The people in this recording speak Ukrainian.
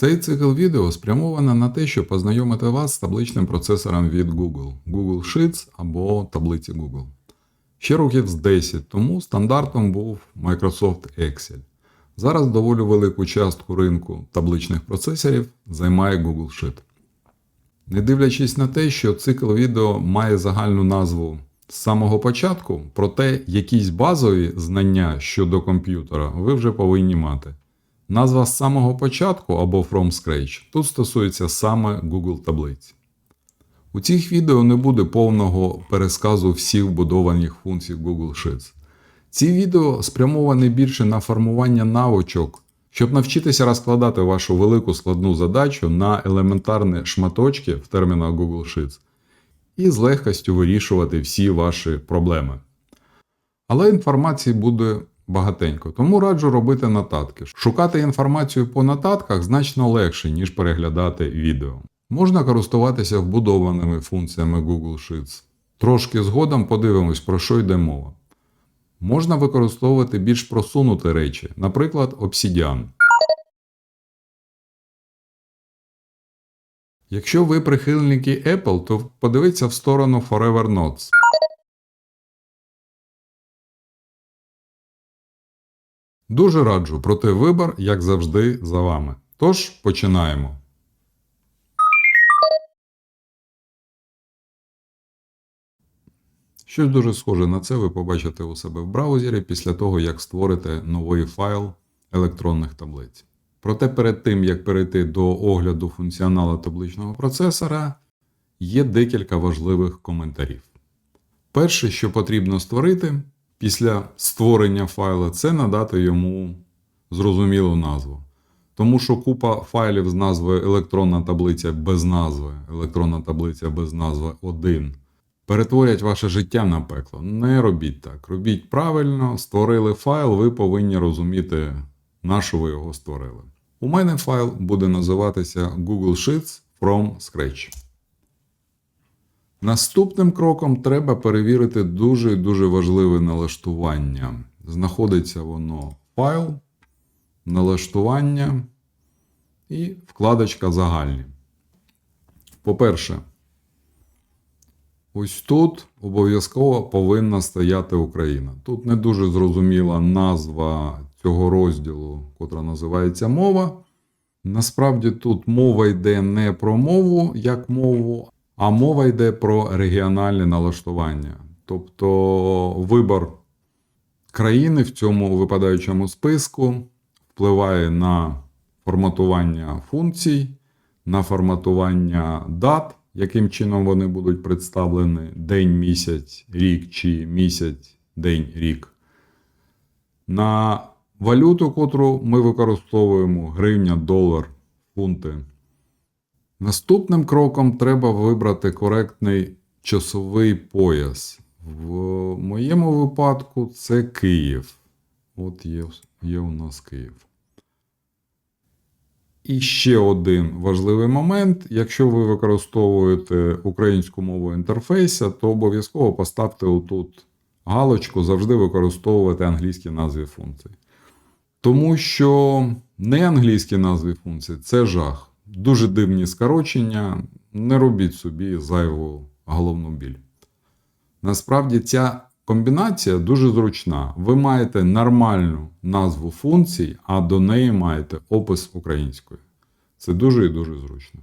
Цей цикл відео спрямовано на те, щоб познайомити вас з табличним процесором від Google Google Sheets або таблиці Google. Ще років з 10 тому стандартом був Microsoft Excel. Зараз доволі велику частку ринку табличних процесорів займає Google Sheet. Не дивлячись на те, що цикл відео має загальну назву з самого початку, проте якісь базові знання щодо комп'ютера ви вже повинні мати. Назва з самого початку або From Scratch тут стосується саме Google таблиць. У цих відео не буде повного пересказу всіх вбудованих функцій Google Sheets. Ці відео спрямовані більше на формування навичок, щоб навчитися розкладати вашу велику складну задачу на елементарні шматочки в термінах Google Sheets і з легкістю вирішувати всі ваші проблеми. Але інформації буде багатенько, тому раджу робити нотатки. Шукати інформацію по нотатках значно легше, ніж переглядати відео. Можна користуватися вбудованими функціями Google Sheets. Трошки згодом подивимось, про що йде мова. Можна використовувати більш просунуті речі, наприклад, Obsidian. Якщо ви прихильники Apple, то подивіться в сторону Forever Notes. Дуже раджу, проте вибір, як завжди, за вами. Тож починаємо. Щось дуже схоже на це ви побачите у себе в браузері після того, як створите новий файл електронних таблиць. Проте перед тим, як перейти до огляду функціоналу табличного процесора, є декілька важливих коментарів. Перше, що потрібно створити після створення файла, це надати йому зрозумілу назву. Тому що купа файлів з назвою електронна таблиця без назви, електронна таблиця без назви 1 перетворять ваше життя на пекло. Не робіть так. Робіть правильно, створили файл, ви повинні розуміти, на що ви його створили. У мене файл буде називатися Google Sheets from Scratch. Наступним кроком треба перевірити дуже дуже важливе налаштування. Знаходиться воно файл, налаштування і вкладочка загальні. По-перше, ось тут обов'язково повинна стояти Україна. Тут не дуже зрозуміла назва цього розділу, котра називається мова. Насправді тут мова йде не про мову як мову, а мова йде про регіональне налаштування. Тобто вибір країни в цьому випадаючому списку впливає на форматування функцій, на форматування дат, яким чином вони будуть представлені день, місяць, рік чи місяць, день, рік. На валюту, котру ми використовуємо гривня, долар, фунти. Наступним кроком треба вибрати коректний часовий пояс. В моєму випадку це Київ. От є, є у нас Київ. І ще один важливий момент: якщо ви використовуєте українську мову інтерфейса, то обов'язково поставте отут галочку завжди використовувати англійські назви функцій. Тому що не англійські назви функцій це жах. Дуже дивні скорочення. Не робіть собі зайву головну біль. Насправді ця комбінація дуже зручна. Ви маєте нормальну назву функцій, а до неї маєте опис українською. Це дуже і дуже зручно.